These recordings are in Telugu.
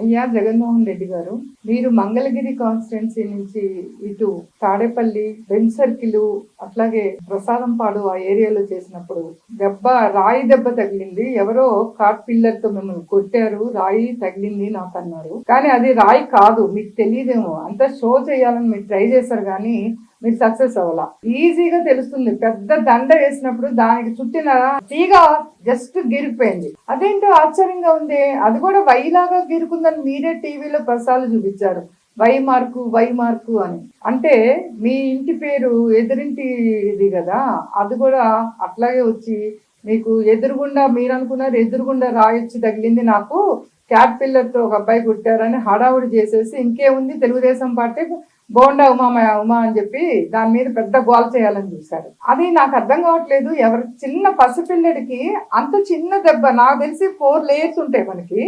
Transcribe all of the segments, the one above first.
అయ్యా జగన్మోహన్ రెడ్డి గారు మీరు మంగళగిరి కాన్స్టిట్యున్సీ నుంచి ఇటు తాడేపల్లి బెంచ్ సర్కిల్ అట్లాగే ప్రసాదంపాడు ఆ ఏరియాలో చేసినప్పుడు దెబ్బ రాయి దెబ్బ తగిలింది. ఎవరో కాట్ పిల్లర్తో మిమ్మల్ని కొట్టారు రాయి తగిలింది నాకు అన్నారు. కానీ అది రాయి కాదు మీకు తెలియదేమో. అంతా షో చేయాలని మీరు ట్రై చేశారు కానీ మీరు సక్సెస్ అవ్వాల? ఈజీగా తెలుస్తుంది. పెద్ద దండ వేసినప్పుడు దానికి చుట్టిన తీగ జస్ట్ గిరిపోయింది. అదేంటో ఆశ్చర్యంగా ఉంది. అది కూడా వైలాగా గిరుకుందని మీరే టీవీలో ప్రసారాలు చూపించారు. వై మార్కు వై మార్కు అని. అంటే మీ ఇంటి పేరు ఎదురింటి ఇది కదా? అది కూడా అట్లాగే వచ్చి మీకు ఎదురుగుండా మీరు అనుకున్నారు ఎదురుగుండా రాయొచ్చి తగిలింది నాకు. క్యాట్ పిల్లర్తో ఒక అబ్బాయి కుట్టారని హడావుడి చేసేసి ఇంకేముంది తెలుగుదేశం పార్టీ బోండా ఉమా ఉమా అని చెప్పి దాని మీద పెద్ద గోల చేయాలని చూశారు. అది నాకు అర్థం కావట్లేదు. ఎవరు చిన్న పసిపిల్లడికి అంత చిన్న దెబ్బ నాకు తెలిసి ఫోర్ లేయర్స్ ఉంటాయి మనకి.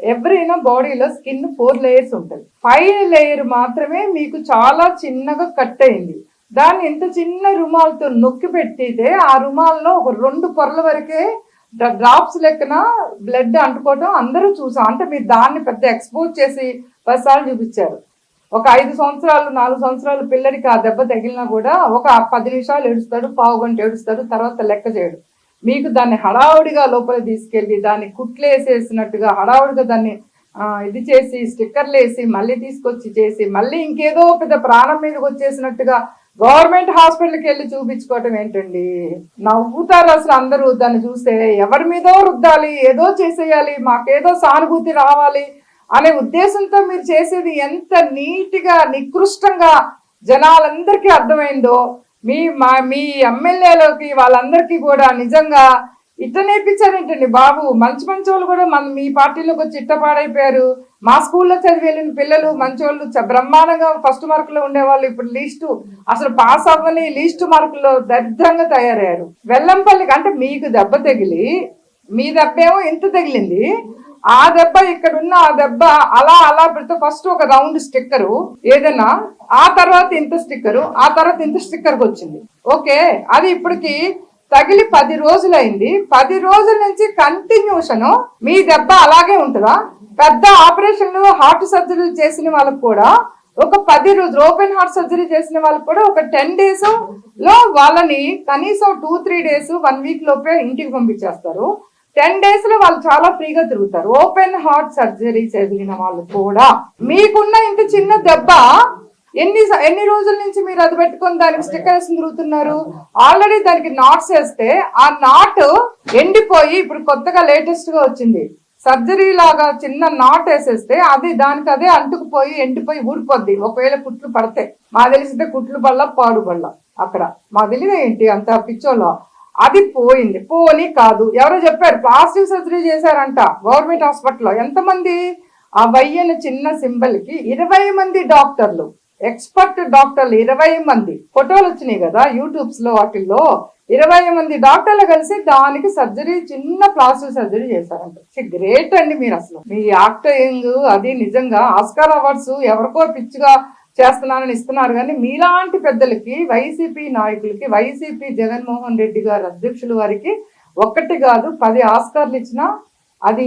ఎవరైనా బాడీలో స్కిన్ ఫోర్ లేయర్స్ ఉంటుంది. ఫైవ్ లేయర్ మాత్రమే మీకు చాలా చిన్నగా కట్ అయింది. దాన్ని ఇంత చిన్న రుమాలతో నొక్కి పెట్టితే ఆ రుమాల్లో ఒక రెండు పొరల వరకే డ్రాప్స్ లెక్కన బ్లడ్ అంటుకోవటం అందరూ చూసాం. అంటే మీరు దాన్ని పెద్ద ఎక్స్పోజ్ చేసి పసాలు చూపించారు. ఒక ఐదు సంవత్సరాలు నాలుగు సంవత్సరాలు పిల్లడికి ఆ దెబ్బ తగిలినా కూడా ఒక పది నిమిషాలు ఏడుస్తాడు పావు గంట ఏడుస్తాడు తర్వాత లెక్క చేయడు. మీకు దాన్ని హడావుడిగా లోపల తీసుకెళ్ళి దాన్ని కుట్లేసేసినట్టుగా హడావుడిగా దాన్ని ఇది చేసి స్టిక్కర్లు వేసి మళ్ళీ తీసుకొచ్చి చేసి మళ్ళీ ఇంకేదో పెద్ద ప్రాణం మీదకి వచ్చేసినట్టుగా గవర్నమెంట్ హాస్పిటల్కి వెళ్ళి చూపించుకోవటం ఏంటండి? నవ్వుతారు అసలు అందరూ. దాన్ని చూస్తే ఎవరి మీదో రుద్దాలి ఏదో చేసేయాలి మాకేదో సానుభూతి రావాలి అనే ఉద్దేశంతో మీరు చేసేది ఎంత నీట్గా నికృష్టంగా జనాలందరికీ అర్థమైందో మీ మా మీ ఎమ్మెల్యేలకి వాళ్ళందరికీ కూడా నిజంగా ఇట్ట నేర్పించారేంటండి బాబు. మంచి మంచి వాళ్ళు కూడా మన మీ పార్టీలోకి వచ్చి ఇట్టపాడైపోయారు మా స్కూల్లో చదివి వెళ్ళిన పిల్లలు మంచోళ్ళు చ- బ్రహ్మాండంగా ఫస్ట్ మార్కులో ఉండేవాళ్ళు ఇప్పుడు లీస్టు. అసలు పాస్ అవ్వని లీస్ట్ మార్కుల్లో దరిద్రంగా తయారయ్యారు. వెల్లంపల్లికి అంటే మీకు దెబ్బ తగిలి మీ దెబ్బేమో ఇంత ఎంత తగిలింది. ఆ దెబ్బ ఇక్కడ ఉన్న ఆ దెబ్బ అలా అలా పెడితే ఫస్ట్ ఒక రౌండ్ స్టిక్కరు ఏదైనా ఆ తర్వాత ఇంత స్టిక్కరు ఆ తర్వాత ఇంత స్టిక్కర్కి వచ్చింది. ఓకే అది ఇప్పటికి తగిలి పది రోజులైంది. పది రోజుల నుంచి కంటిన్యూషన్ మీ దెబ్బ అలాగే ఉంటుందా? పెద్ద ఆపరేషన్లు హార్ట్ సర్జరీ చేసిన వాళ్ళకు కూడా ఒక పది రోజులు ఓపెన్ హార్ట్ సర్జరీ చేసిన వాళ్ళకి కూడా ఒక టెన్ డేస్లో వాళ్ళని కనీసం two three days one week లోపే ఇంటికి పంపించేస్తారు. టెన్ డేస్లో వాళ్ళు చాలా ఫ్రీగా తిరుగుతారు. ఓపెన్ హార్ట్ సర్జరీ జరిగిన వాళ్ళు కూడా. మీకున్న ఇంత చిన్న దెబ్బ ఎన్ని ఎన్ని రోజుల నుంచి మీరు అది పెట్టుకొని దానికి స్టిక్కర్స్ తిరుగుతున్నారు? ఆల్రెడీ దానికి నాట్స్ వేస్తే ఆ నాట్ ఎండిపోయి ఇప్పుడు కొత్తగా లేటెస్ట్గా వచ్చింది. సర్జరీ లాగా చిన్న నాట్ వేసేస్తే అది దానికి అదే అంటుకుపోయి ఎండిపోయి ఊడిపోద్ది. ఒకవేళ కుట్లు పడతాయి మా తెలిసితే కుట్లు పళ్ళ పాడు పళ్ళ అక్కడ. మా తెలియదు ఏంటి అంత పిచ్చోలో అది పోయింది. పోని కాదు. ఎవరో చెప్పారు ప్లాస్టిక్ సర్జరీ చేశారంట గవర్నమెంట్ హాస్పిటల్లో. ఎంతమంది? ఆ వయ్యని చిన్న సింబల్కి ఇరవై మంది డాక్టర్లు ఎక్స్పర్ట్ డాక్టర్లు ఇరవై మంది. ఫోటోలు వచ్చినాయి కదా యూట్యూబ్స్లో వాటిల్లో. ఇరవై మంది డాక్టర్లు కలిసి దానికి సర్జరీ చిన్న ప్లాస్టిక్ సర్జరీ చేశారంట. గ్రేట్ అండి మీరు అసలు. మీ యాక్టింగ్ అది నిజంగా ఆస్కార్ అవార్డ్స్ ఎవరికో పిచ్చిగా చేస్తున్నానని ఇస్తున్నారు. కానీ మీలాంటి పెద్దలకి వైసీపీ నాయకులకి వైసీపీ జగన్మోహన్ రెడ్డి గారు అధ్యక్షులు వారికి ఒక్కటి కాదు పది ఆస్కార్లు ఇచ్చినా అది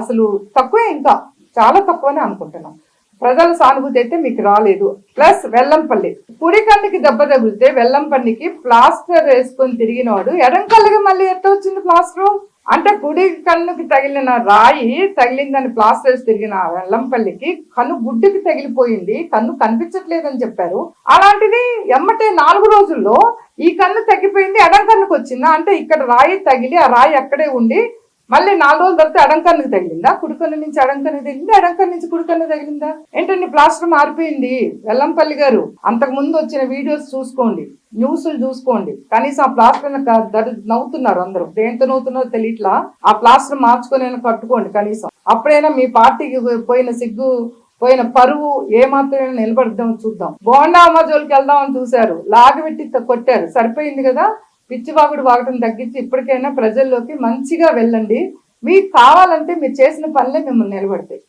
అసలు తక్కువే ఇంకా. చాలా తక్కువనే అనుకుంటున్నాం. ప్రజల సానుభూతి అయితే మీకు రాలేదు. ప్లస్ వెల్లంపల్లి. కుడి కన్నుకి దెబ్బ తగిలితే వెల్లంపల్లికి ప్లాస్టర్ వేసుకొని తిరిగినవాడు ఎడం కళ్ళకి మళ్ళీ ఎట్ట వచ్చింది ప్లాస్టర్? అంటే కుడి కన్నుకి తగిలిన రాయి తగిలిందని ప్లాస్టర్స్ తిరిగిన వెల్లంపల్లికి కన్ను గుడ్డుకి తగిలిపోయింది కన్ను కనిపించట్లేదని చెప్పారు. అలాంటిది ఎమ్మటే నాలుగు రోజుల్లో ఈ కన్ను తగ్గిపోయింది ఎడం కన్నుకు వచ్చిందా అంటే ఇక్కడ రాయి తగిలి ఆ రాయి అక్కడే ఉండి మళ్ళీ నాలుగు రోజుల తర్వాత ఎడంకన్నుకి తగిలిందా? కుడుకొని నుంచి ఎడంకన్ను తగిలిందా? ఎడంకన్ను నుంచి కుడుకొని తగిలిందా? ఏంటండి ప్లాస్టర్ మారిపోయింది. వెల్లంపల్లి గారు అంతకు ముందు వచ్చిన వీడియోస్ చూసుకోండి న్యూస్లు చూసుకోండి. కనీసం ఆ ప్లాస్టర్ నవ్వుతున్నారు అందరూ. దేంతో నవ్వుతున్నారో తెలియట్లా? ఆ ప్లాస్టర్ మార్చుకొని కట్టుకోండి కనీసం. అప్పుడైనా మీ పార్టీకి పోయిన సిగ్గు పోయిన పరువు ఏ నిలబడదాం చూద్దాం. బోండా అమ్మ జోలికి వెళ్దామని చూశారు. లాగబెట్టి కొట్టారు. సరిపోయింది కదా? పిచ్చివాగుడు వాగటం తగ్గించి ఇప్పటికైనా ప్రజల్లోకి మంచిగా వెళ్ళండి. మీకు కావాలంటే మీరు చేసిన పనులే మిమ్మల్ని నిలబడతాయి.